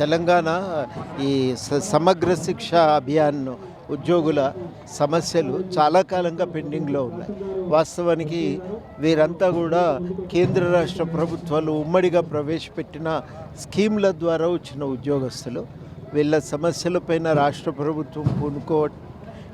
తెలంగాణ ఈ స- సమగ్ర శిక్ష అభియాన్ ఉద్యోగుల సమస్యలు చాలా కాలంగా పెండింగ్లో ఉన్నాయి. వాస్తవానికి వీరంతా కూడా కేంద్ర రాష్ట్ర ప్రభుత్వాలు ఉమ్మడిగా ప్రవేశపెట్టిన స్కీమ్ల ద్వారా వచ్చిన ఉద్యోగస్తులు. వీళ్ళ సమస్యలపైన రాష్ట్ర ప్రభుత్వం పూనుకో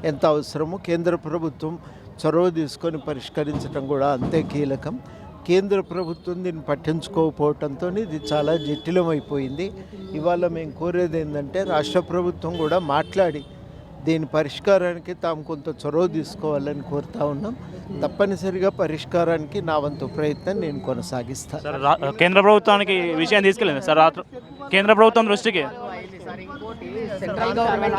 ఎంత అవసరమో కేంద్ర ప్రభుత్వం చొరవ తీసుకొని పరిష్కరించడం కూడా అంతే కీలకం. కేంద్ర ప్రభుత్వం దీన్ని పట్టించుకోకపోవడంతో ఇది చాలా జటిలమైపోయింది. ఇవాళ మేము కోరేది ఏంటంటే రాష్ట్ర ప్రభుత్వం కూడా మాట్లాడి దీని పరిష్కారానికి తాము కొంత చొరవ తీసుకోవాలని కోరుతా ఉన్నాం. తప్పనిసరిగా పరిష్కారానికి నా వంతు ప్రయత్నం నేను కొనసాగిస్తాను. సార్ రా- కేంద్ర ప్రభుత్వానికి విషయం తీసుకెళ్ళింది సార్ రాత్రి కేంద్ర ప్రభుత్వం దృష్టికి. సెంట్రల్ గవర్నమెంట్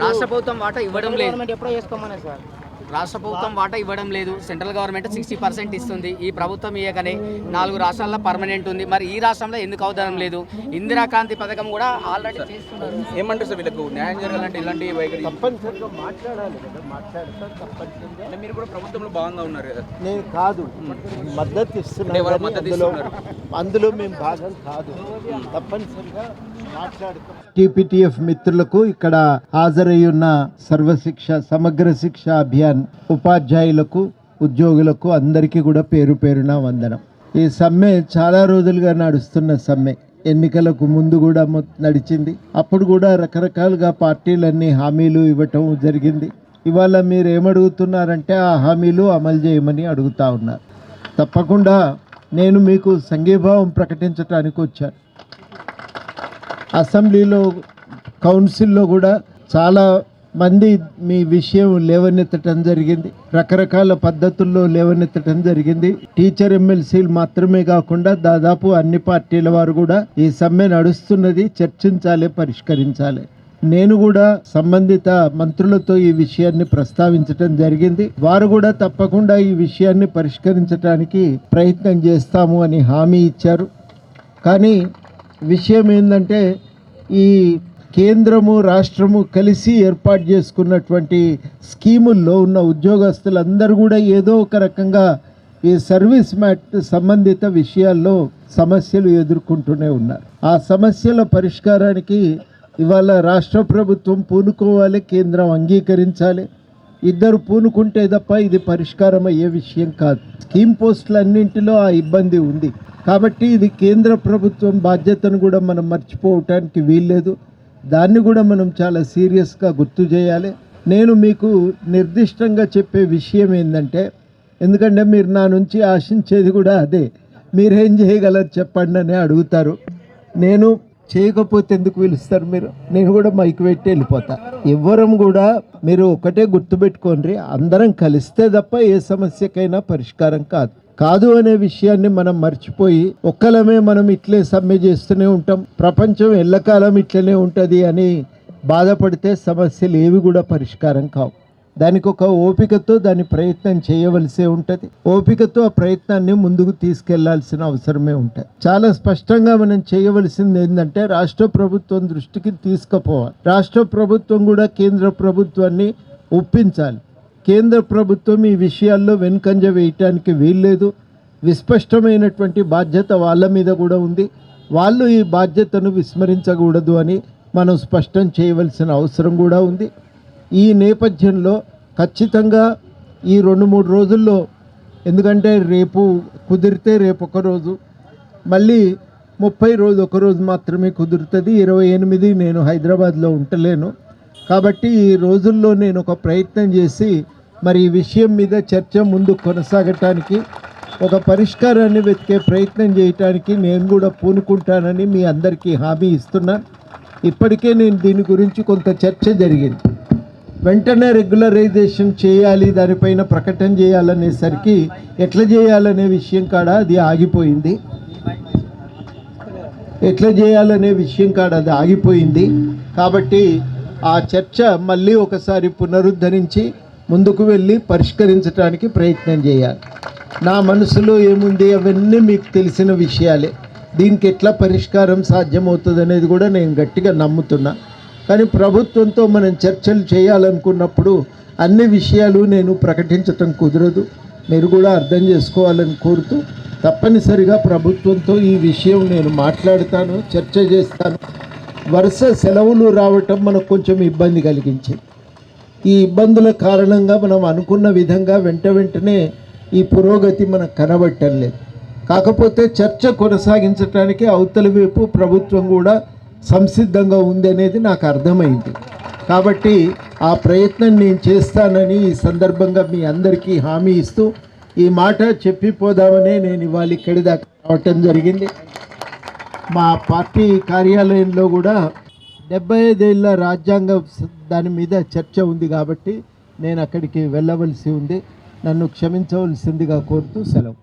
రాష్ట్ర ప్రభుత్వం వాటా ఇవ్వడం లేదు. ఎప్పుడో సార్. రాష్ట్ర ప్రభుత్వం వాటా ఇవ్వడం లేదు. సెంట్రల్ గవర్నమెంట్ సిక్స్టీ పర్సెంట్ ఇస్తుంది. ఈ ప్రభుత్వం ఇయ్యకనే నాలుగు రాష్ట్రాల్లో పర్మనెంట్ ఉంది. మరి ఈ రాష్ట్రంలో ఎందుకు అవసరం లేదు? ఇందిరాక్రాంతి పథకం కూడా ఆల్రెడీ చేస్తున్నారు. ఏమంటారు సార్ వీళ్ళకు? న్యాయం జరగాలంటే ఇలాంటి వైఖరి తప్పనిసరిగా మాట్లాడాలి కదా. మాట్లాడతా తప్పనిసరిగా. అంటే మీరు కూడా ప్రభుత్వంలో భాగంగా ఉన్నారు కదా. నేను కాదు. మద్దతు ఇస్తున్నాను అందులో ఇస్తున్నారు? అందులో మేము భాగం కాదు. తప్పనిసరిగా టీపీటీఎఫ్ మిత్రులకు ఇక్కడ హాజరై ఉన్న సర్వశిక్ష సమగ్ర శిక్ష అభియాన్ ఉపాధ్యాయులకు ఉద్యోగులకు అందరికీ కూడా పేరు పేరున వందనం. ఈ సమ్మె చాలా రోజులుగా నడుస్తున్న సమ్మె. ఎన్నికలకు ముందు కూడా మొ- నడిచింది. అప్పుడు కూడా రకరకాలుగా పార్టీలన్నీ హామీలు ఇవ్వటం జరిగింది. ఇవాళ మీరు ఏమడుగుతున్నారంటే ఆ హామీలు అమలు చేయమని అడుగుతా ఉన్నారు తప్పకుండా నేను మీకు సంఘీభావం ప్రకటించడానికి వచ్చాను. అసెంబ్లీలో కౌన్సిల్లో కూడా చాలా మంది మీ విషయం లేవనెత్తటం జరిగింది. రకరకాల పద్ధతుల్లో లేవనెత్తటం జరిగింది. టీచర్ ఎమ్మెల్సీలు మాత్రమే కాకుండా దాదాపు అన్ని పార్టీల వారు కూడా ఈ సమ్మె నడుస్తున్నది చర్చించాలి పరిష్కరించాలి. నేను కూడా సంబంధిత మంత్రులతో ఈ విషయాన్ని ప్రస్తావించటం జరిగింది. వారు కూడా తప్పకుండా ఈ విషయాన్ని పరిష్కరించడానికి ప్రయత్నం చేస్తాము అని హామీ ఇచ్చారు. కానీ విషయం ఏంటంటే ఈ కేంద్రము రాష్ట్రము కలిసి ఏర్పాటు చేసుకున్నటువంటి స్కీముల్లో ఉన్న ఉద్యోగస్తులందరూ కూడా ఏదో ఒక రకంగా ఈ సర్వీస్ మ్యాట్ సంబంధిత విషయాల్లో సమస్యలు ఎదుర్కొంటూనే ఉన్నారు. ఆ సమస్యల పరిష్కారానికి ఇవాళ రాష్ట్ర ప్రభుత్వం పూనుకోవాలి కేంద్రం అంగీకరించాలి. ఇద్దరు పూనుకుంటే తప్ప ఇది పరిష్కారం అయ్యే విషయం కాదు. స్కీమ్ పోస్టులన్నింటిలో ఆ ఇబ్బంది ఉంది. కాబట్టి ఇది కేంద్ర ప్రభుత్వం బాధ్యతను కూడా మనం మర్చిపోవటానికి వీల్లేదు. దాన్ని కూడా మనం చాలా సీరియస్గా గుర్తు చేయాలి. నేను మీకు నిర్దిష్టంగా చెప్పే విషయం ఏంటంటే ఎందుకంటే మీరు నా నుంచి ఆశించేది కూడా అదే. మీరేం చేయగలరు చెప్పండి అని అడుగుతారు. నేను చేయకపోతే ఎందుకు పిలుస్తారు మీరు? నేను కూడా మైక్ పెట్టి వెళ్ళిపోతా. ఎవ్వరం కూడా మీరు ఒకటే గుర్తుపెట్టుకోండి. అందరం కలిస్తే తప్ప ఏ సమస్యకైనా పరిష్కారం కాదు. కాదు అనే విషయాన్ని మనం మర్చిపోయి ఒక్కలమే మనం ఇట్లే సమ్మె చేస్తూనే ఉంటాం. ప్రపంచం ఎల్లకాలం ఇట్లనే ఉంటుంది అని బాధపడితే సమస్యలు ఏవి కూడా పరిష్కారం కావు. దానికి ఒక ఓపికతో దాని ప్రయత్నం చేయవలసే ఉంటుంది. ఓపికతో ఆ ప్రయత్నాన్ని ముందుకు తీసుకెళ్ళాల్సిన అవసరమే ఉంటుంది. చాలా స్పష్టంగా మనం చేయవలసింది ఏంటంటే రాష్ట్ర ప్రభుత్వం దృష్టికి తీసుకుపోవాలి. రాష్ట్ర ప్రభుత్వం కూడా కేంద్ర ప్రభుత్వాన్ని ఒప్పించాలి. కేంద్ర ప్రభుత్వం ఈ విషయాల్లో వెనుకంజ వేయటానికి వీల్లేదు. విస్పష్టమైనటువంటి బాధ్యత వాళ్ళ మీద కూడా ఉంది. వాళ్ళు ఈ బాధ్యతను విస్మరించకూడదు అని మనం స్పష్టం చేయవలసిన అవసరం కూడా ఉంది. ఈ నేపథ్యంలో ఖచ్చితంగా ఈ రెండు మూడు రోజుల్లో ఎందుకంటే రేపు కుదిరితే రేపు ఒక రోజు మళ్ళీ ముప్పై రోజు ఒకరోజు మాత్రమే కుదురుతుంది. ఇరవై ఎనిమిది నేను హైదరాబాద్లో ఉండలేను కాబట్టి ఈ రోజుల్లో నేను ఒక ప్రయత్నం చేసి మరి ఈ విషయం మీద చర్చ ముందు కొనసాగటానికి ఒక పరిష్కారాన్ని వెతికే ప్రయత్నం చేయటానికి నేను కూడా పూనుకుంటానని మీ అందరికీ హామీ ఇస్తున్నాను ఇప్పటికే నేను దీని గురించి కొంత చర్చ జరిగింది. వెంటనే రెగ్యులరైజేషన్ చేయాలి దానిపైన ప్రకటన చేయాలనేసరికి ఎట్లా చేయాలనే విషయం కాడ అది ఆగిపోయింది. ఎట్లా చేయాలనే విషయం కాడ అది ఆగిపోయింది. కాబట్టి ఆ చర్చ మళ్ళీ ఒకసారి పునరుద్ధరించి ముందుకు వెళ్ళి పరిష్కరించడానికి ప్రయత్నం చేయాలి. నా మనసులో ఏముంది? అవన్నీ మీకు తెలిసిన విషయాలే. దీనికి ఎట్లా పరిష్కారం సాధ్యమవుతుంది అనేది కూడా నేను గట్టిగా నమ్ముతున్నా. కానీ ప్రభుత్వంతో మనం చర్చలు చేయాలనుకున్నప్పుడు అన్ని విషయాలు నేను ప్రకటించటం కుదరదు. మీరు కూడా అర్థం చేసుకోవాలని కోరుతూ తప్పనిసరిగా ప్రభుత్వంతో ఈ విషయం నేను మాట్లాడతాను చర్చ చేస్తాను. వరుస సెలవులు రావటం మనకు కొంచెం ఇబ్బంది కలిగించింది. ఈ ఇబ్బందుల కారణంగా మనం అనుకున్న విధంగా వెంట వెంటనే ఈ పురోగతి మనకు కనబట్టం లేదు. కాకపోతే చర్చ కొనసాగించడానికి అవతలి వైపు ప్రభుత్వం కూడా సంసిద్ధంగా ఉంది అనేది నాకు అర్థమైంది. కాబట్టి ఆ ప్రయత్నం నేను చేస్తానని ఈ సందర్భంగా మీ అందరికీ హామీ ఇస్తూ ఈ మాట చెప్పిపోదామనే నేను ఇవాళ ఇక్కడి దాకా రావటం జరిగింది. మా పార్టీ కార్యాలయంలో కూడా డెబ్బై ఐదేళ్ళ రాజ్యాంగ దాని మీద చర్చ ఉంది కాబట్టి నేను అక్కడికి వెళ్ళవలసి ఉంది. నన్ను క్షమించవలసిందిగా కోరుతూ సెలవు.